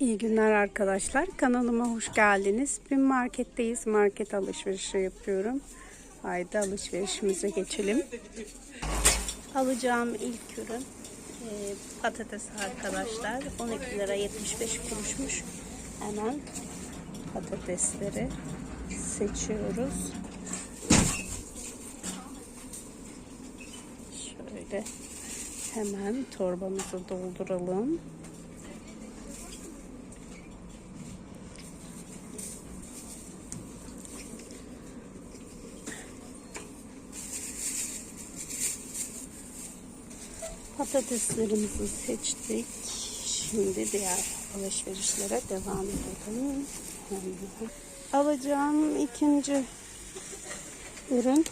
İyi günler arkadaşlar. Kanalıma hoş geldiniz. Bir marketteyiz. Market alışverişi yapıyorum. Haydi alışverişimize geçelim. Alacağım ilk ürün e, patates arkadaşlar. 12 lira 75 kuruşmuş. Hemen patatesleri seçiyoruz. Şöyle hemen torbamızı dolduralım. Patateslerimizi seçtik. Şimdi diğer alışverişlere devam edelim. Alacağım ikinci ürün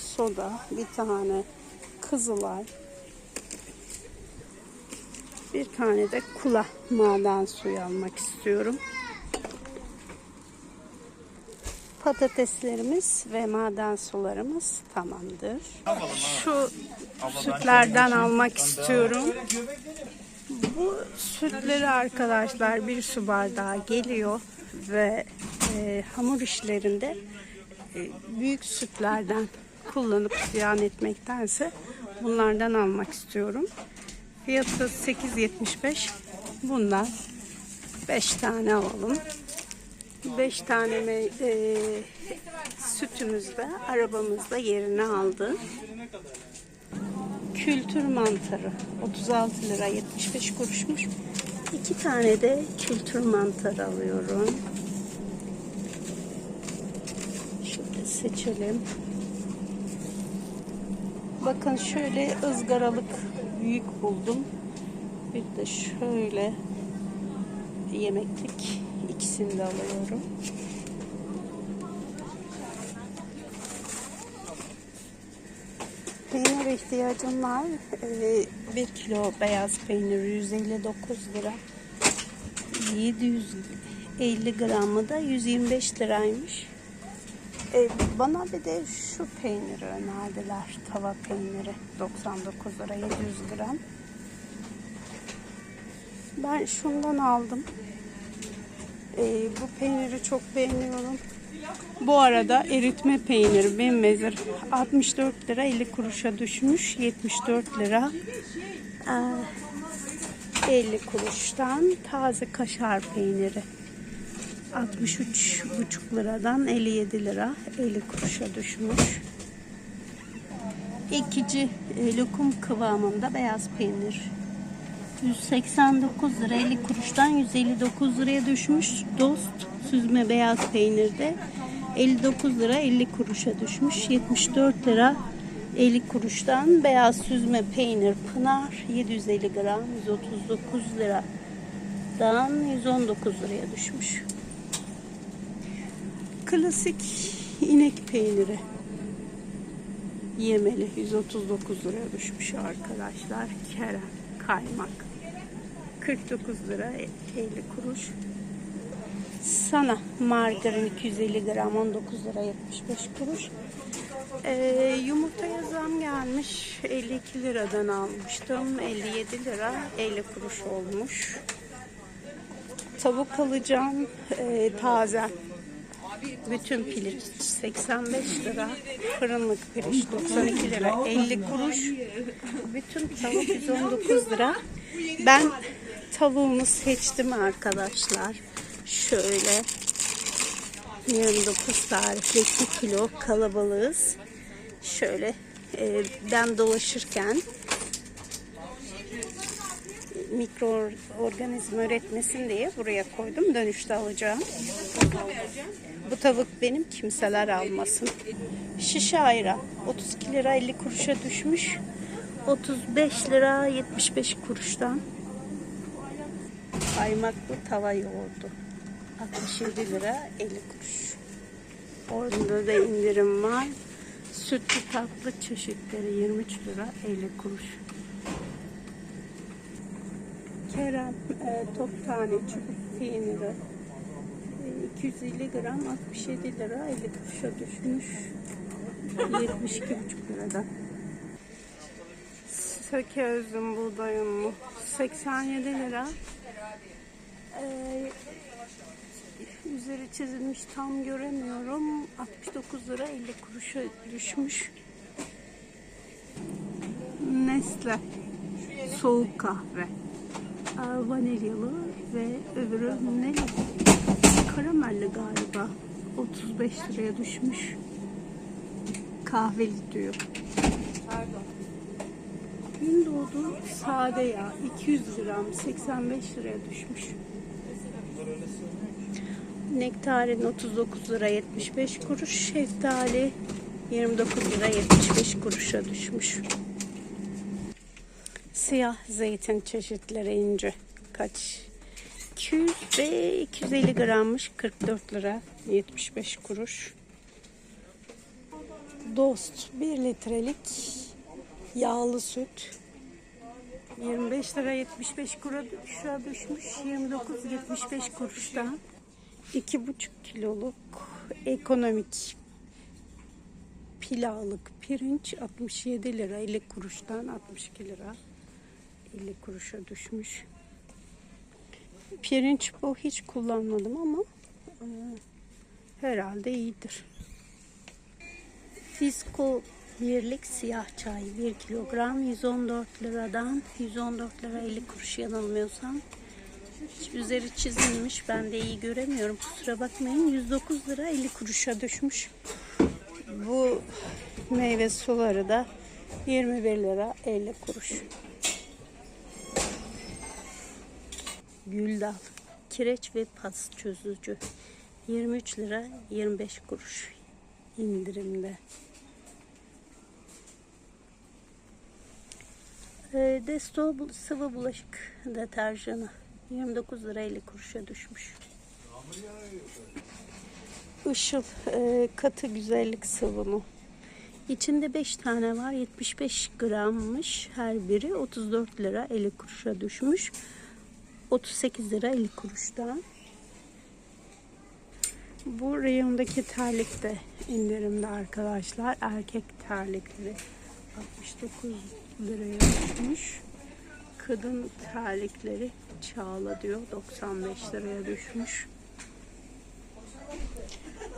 soda. Bir tane kızılay. Bir tane de kula maden suyu almak istiyorum. Patateslerimiz ve maden sularımız tamamdır. Şu sütlerden almak istiyorum. Bu sütleri arkadaşlar bir su bardağı geliyor ve e, hamur işlerinde e, büyük sütlerden kullanıp ziyan etmektense bunlardan almak istiyorum. Fiyatı 8.75. Bundan 5 tane alalım. 5 tane me- e, sütümüz de arabamızda yerini aldı. Kültür mantarı 36 lira 75 kuruşmuş. 2 tane de kültür mantarı alıyorum. Şöyle seçelim. Bakın şöyle ızgaralık büyük buldum. Bir de şöyle yemeklik ikisini de alıyorum. Peynir ihtiyacım var. Ee, 1 kilo beyaz peynir 159 lira. 750 gramı da 125 liraymış. Ee, bana bir de şu peyniri önerdiler. Tava peyniri 99 lira 700 gram. Ben şundan aldım. Ee, bu peyniri çok beğeniyorum. Bu arada eritme peyniri Benmezir 64 lira 50 kuruşa düşmüş. 74 lira ee, 50 kuruştan taze kaşar peyniri 63,5 liradan 57 lira 50 kuruşa düşmüş. İkinci e, lokum kıvamında beyaz peynir 189 lira 50 kuruştan 159 liraya düşmüş. Dost süzme beyaz peynirde 59 lira 50 kuruşa düşmüş. 74 lira 50 kuruştan beyaz süzme peynir Pınar 750 gram 139 liradan 119 liraya düşmüş. Klasik inek peyniri yemeli 139 liraya düşmüş arkadaşlar. Kerem kaymak 49 lira 50 kuruş. Sana margarin 250 gram 19 lira 75 kuruş. Ee, yumurtaya zam gelmiş. 52 liradan almıştım. 57 lira 50 kuruş olmuş. Tavuk alacağım. Ee, taze. Bütün piliç 85 lira. Fırınlık piliç 92 lira 50 kuruş. Bütün tavuk 119 lira. Ben tavuğumu seçtim arkadaşlar. Şöyle 29 tarifli 2 kilo kalabalığız. Şöyle e, ben dolaşırken mikroorganizma üretmesin diye buraya koydum. Dönüşte alacağım. Bu tavuk benim kimseler almasın. Şişe ayran 32 lira 50 kuruşa düşmüş. 35 lira 75 kuruştan. Kaymaklı tava yoğurdu. 67 lira 50 kuruş. Orada da indirim var. Sütlü tatlı çeşitleri 23 lira 50 kuruş. Kerem e, top tane çubuk peyniri e, 250 gram 67 lira 50 kuruşa düşmüş. 72,5 liradan. Söke özüm buğday unu 87 lira. Ee, üzeri çizilmiş tam göremiyorum. 69 lira 50 kuruşa düşmüş. Nestle soğuk kahve. Aa, vanilyalı ve öbürü ne? Karamelli galiba. 35 liraya düşmüş. Kahveli diyor. Gündoğdu sade yağ 200 gram 85 liraya düşmüş. Nektarin 39 lira 75 kuruş. Şeftali 29 lira 75 kuruşa düşmüş. Siyah zeytin çeşitleri ince. Kaç? 200 ve 250 grammış 44 lira 75 kuruş. Dost 1 litrelik yağlı süt 25 lira 75 kuruşa düşmüş 29.75 kuruştan 2,5 kiloluk ekonomik pilavlık pirinç 67 lira 50 kuruştan 62 lira 50 kuruşa düşmüş. Pirinç bu hiç kullanmadım ama e, herhalde iyidir. Fisko birlik siyah çay 1 kilogram 114 liradan 114 lira 50 kuruş yanılmıyorsam. Üzeri çizilmiş ben de iyi göremiyorum kusura bakmayın 109 lira 50 kuruşa düşmüş. Bu meyve suları da 21 lira 50 kuruş. Güldal kireç ve pas çözücü 23 lira 25 kuruş indirimde. Desto bu- sıvı bulaşık deterjanı 29 lira 50 kuruşa düşmüş. Işıl e, katı güzellik sabunu. İçinde 5 tane var. 75 grammış her biri. 34 lira 50 kuruşa düşmüş. 38 lira 50 kuruştan. Bu reyondaki terlik de indirimde arkadaşlar. Erkek terlikleri 69 liraya düşmüş. Kadın terlikleri Çağla diyor 95 liraya düşmüş.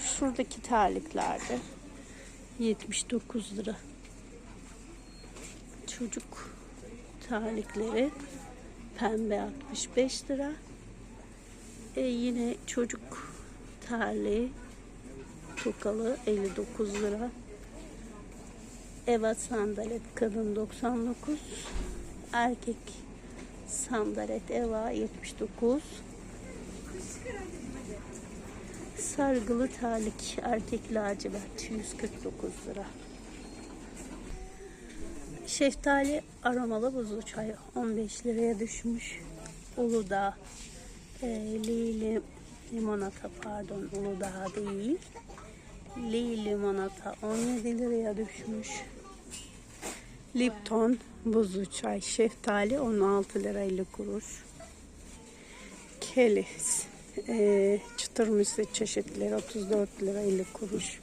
Şuradaki terliklerde 79 lira. Çocuk terlikleri pembe 65 lira. E yine çocuk terliği tokalı 59 lira. Eva sandalet kadın 99. Erkek sandalet Eva 79. Sargılı terlik erkek lacivert 149 lira. Şeftali aromalı buzlu çay 15 liraya düşmüş. Uludağ e, Lili limonata pardon Uludağ değil. Li limonata 17 liraya düşmüş. Lipton buzlu çay şeftali 16 lira 50 kuruş. Kelis e, çıtır müsli çeşitleri 34 lira 50 kuruş.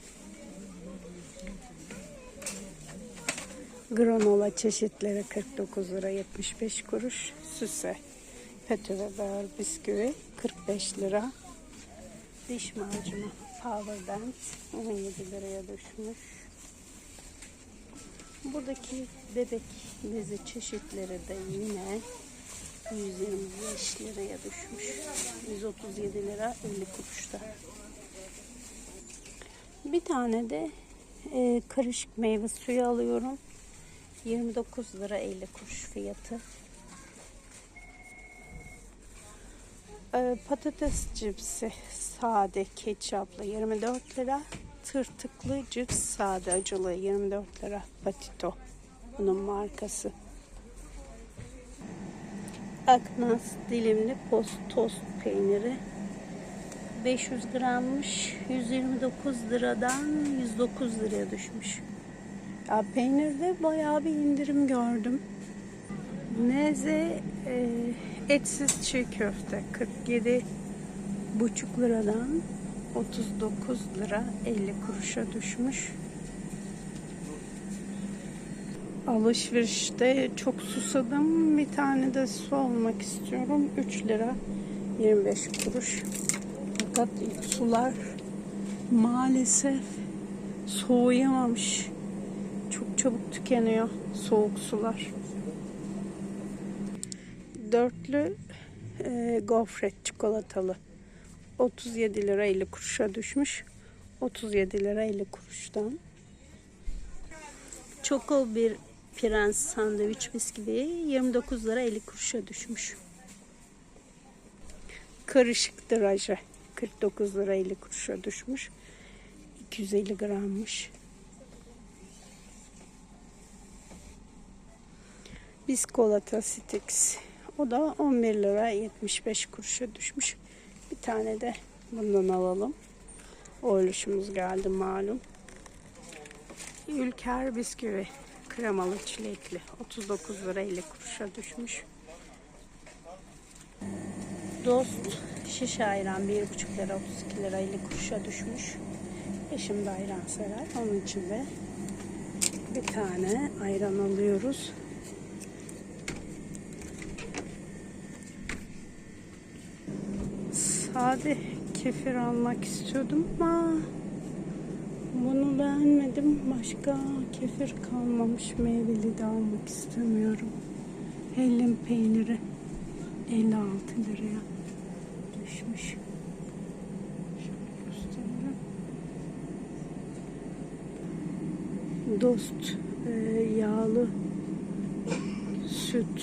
Granola çeşitleri 49 lira 75 kuruş. Süse Bear bisküvi 45 lira. Diş macunu Power Band 17 liraya düşmüş. Buradaki bebek bezi çeşitleri de yine 125 liraya düşmüş. 137 lira 50 kuruşta. Bir tane de e, karışık meyve suyu alıyorum. 29 lira 50 kuruş fiyatı. Patates cipsi sade ketçaplı 24 lira. Tırtıklı cips sade acılı 24 lira. Patito. Bunun markası. Aknas dilimli post tost peyniri 500 grammış 129 liradan 109 liraya düşmüş. Ya peynirde bayağı bir indirim gördüm. Neze e, etsiz çiğ köfte 47 buçuk liradan 39 lira 50 kuruşa düşmüş. Alışverişte çok susadım. Bir tane de su almak istiyorum. 3 lira 25 kuruş. Fakat sular maalesef soğuyamamış. Çok çabuk tükeniyor soğuk sular. Dörtlü e, gofret çikolatalı. 37 lira 50 kuruşa düşmüş. 37 lira 50 kuruştan. Çoko bir prens sandviç bisküvi 29 lira 50 kuruşa düşmüş. Karışık draje 49 lira 50 kuruşa düşmüş. 250 grammış. Biskolata Stix. O da 11 lira 75 kuruşa düşmüş. Bir tane de bundan alalım. Oyluşumuz geldi malum. Ülker bisküvi. Kremalı çilekli. 39 lira 50 kuruşa düşmüş. Dost şiş ayran 1,5 lira 32 lira 50 kuruşa düşmüş. Eşim de ayran sever. Onun için de bir tane ayran alıyoruz. Sade kefir almak istiyordum ama bunu beğenmedim. Başka kefir kalmamış. Meyveli de almak istemiyorum. Hellim peyniri 56 liraya düşmüş. Şöyle göstereyim. Dost e, yağlı süt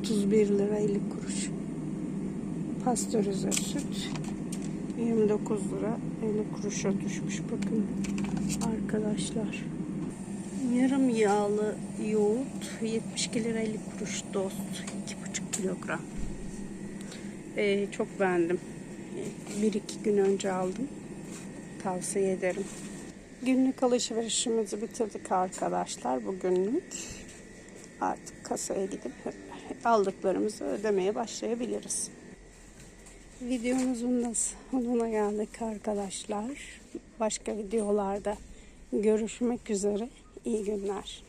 31 lira 50 kuruş. Pastörize süt 29 lira 50 kuruşa düşmüş bakın arkadaşlar. Yarım yağlı yoğurt 72 lira 50 kuruş dost 2,5 kilogram. Ee, çok beğendim. 1-2 gün önce aldım. Tavsiye ederim. Günlük alışverişimizi bitirdik arkadaşlar. Bugünlük artık kasaya gidip aldıklarımızı ödemeye başlayabiliriz. Videomuzun da sonuna geldik arkadaşlar. Başka videolarda görüşmek üzere. İyi günler.